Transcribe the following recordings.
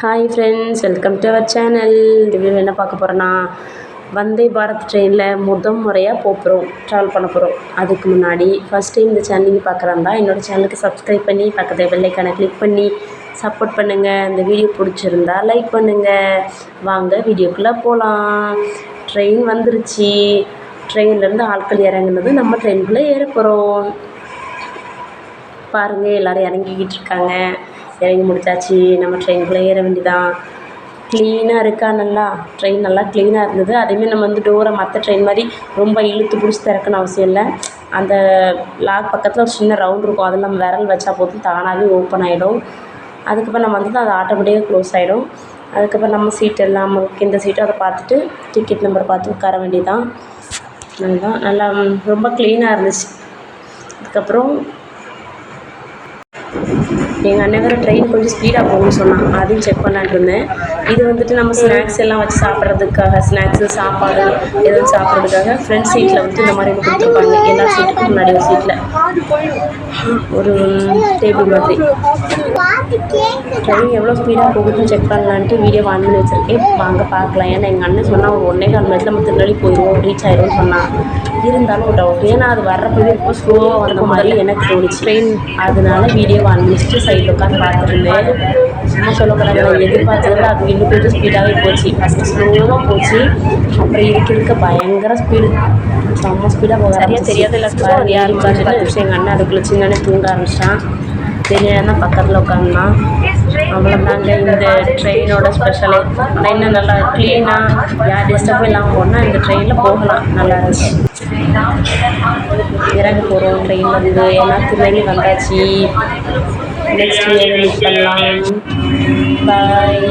Hi friends welcome to our channel இந்த என்ன பார்க்க போகிறோன்னா வந்தே பாரத் ட்ரெயினில் முதல் முறையாக போகிறோம் ட்ராவல் பண்ண போகிறோம் அதுக்கு முன்னாடி ஃபஸ்ட் டைம் இந்த சேனலுக்கு பார்க்குறாங்க என்னோடய சேனலுக்கு சப்ஸ்கிரைப் பண்ணி பக்கத்தில் வெள்ளைக்கான கிளிக் பண்ணி சப்போர்ட் பண்ணுங்கள் இந்த வீடியோ பிடிச்சிருந்தா லைக் பண்ணுங்கள் வாங்க வீடியோக்குள்ளே போகலாம் ட்ரெயின் வந்துருச்சு. ட்ரெயின்லேருந்து ஆட்கள் இறங்குனது நம்ம ட்ரெயினுக்குள்ளே ஏற போகிறோம் பாருங்கள் எல்லோரும் இறங்கிக்கிட்டு இருக்காங்க. இறங்கி முடிச்சாச்சு. நம்ம ட்ரெயினுக்குள்ளே ஏற வேண்டிதான் க்ளீனாக இருக்கா? நல்லா. ட்ரெயின் நல்லா க்ளீனாக இருந்தது. அதேமாரி நம்ம வந்து டோரை மற்ற ட்ரெயின் மாதிரி ரொம்ப இழுத்து பிடிச்சி திறக்கணும் அவசியம் இல்லை. அந்த லாக் பக்கத்தில் ஒரு சின்ன ரவுண்ட் இருக்கும். அதில் நம்ம விரல் வச்சா போதும். தானாகவே ஓப்பன் ஆகிடும் அதுக்கப்புறம் நம்ம வந்து அது ஆட்டோமேட்டிக்காக க்ளோஸ் ஆகிடும் அதுக்கப்புறம் நம்ம சீட் எல்லாம் நமக்கு இந்த சீட்டோ அதை பார்த்துட்டு டிக்கெட் நம்பர் பார்த்து உட்கார வேண்டியதான் நல்லா நல்லா ரொம்ப க்ளீனாக இருந்துச்சு. அதுக்கப்புறம் எங்கள் அண்ணன் வேறு ட்ரெயின் கொஞ்சம் ஸ்பீடாக போகும்னு சொன்னான் அதையும் செக் பண்ணலான்ட்டு இருந்தேன். இது வந்துட்டு நம்ம ஸ்நாக்ஸ் எல்லாம் வச்சு சாப்பிட்றதுக்காக ஸ்நாக்ஸு சாப்பாடு எதுவும் சாப்பிட்றதுக்காக ஃப்ரண்ட் சீட்டில் வந்து இந்த மாதிரி கொடுத்துருப்பாங்க. எல்லா சீட்டுக்கும் முன்னாடி ஒரு சீட்டில் ஒரு டேபிள் மாதிரி. ட்ரெயின் எவ்வளோ ஸ்பீடாக போகுதுன்னு செக் பண்ணலான்ட்டு வீடியோ ஆன் பண்ணி வச்சுருக்கேன். வாங்க பார்க்கலாம். ஏன்னா எங்கள் அண்ணன் சொன்னால் ஒரு ஒன்றே கால் மணி நேரத்தில் நம்ம திருநெல்வேலி போயிடுவோம் ரீச் ஆயிடும்னு சொன்னான். இருந்தாலும் ஒரு டவுட் ஏன்னா அது வர்றப்பவே ரொம்ப ஸ்லோவாக வந்த மாதிரி எனக்கு தோணுச்சு. ட்ரெயின் அதனால வீடியோ ஆன் பண்ணிட்டு சைடில் உட்காந்து பார்த்துருந்தேன் சும்மா சொல்லக்கூடாது நான் எதிர்பார்த்ததில் அது இன்னும் கொஞ்சம் ஸ்பீடாகவே போச்சு. ஃபஸ்ட்டு ஸ்லோவாக போச்சு. அப்புறம் இருக்க இருக்க பயங்கர ஸ்பீடு செம்ம ஸ்பீடாக போக சரியாக தெரியாத எல்லாத்துக்கும் யார் நிமிஷம் எங்கள் அண்ணன் அதுக்குள்ளே சின்ன தூங்க ஆரம்பிச்சிட்டான். தெரியாதுன்னா பக்கத்தில் உட்காந்தான் அவ்வளோதாங்க இந்த ட்ரெயினோட ஸ்பெஷலே ஆனால் இன்னும் நல்லா க்ளீனாக யார் டிஸ்டர்பும் இல்லாமல் போனால் இந்த ட்ரெயினில் போகலாம். நல்லா இருந்துச்சு. இறங்க போகிறோம் ட்ரெயினில் இருந்து. எல்லாம் திருநெல்வேலி வந்தாச்சு. நெக்ஸ்ட் வீடியோ மீட் பண்ணலாம். பாய்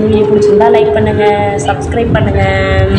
உங்களுக்கு பிடிச்சிருந்தா லைக் பண்ணுங்கள் சப்ஸ்கிரைப் பண்ணுங்கள்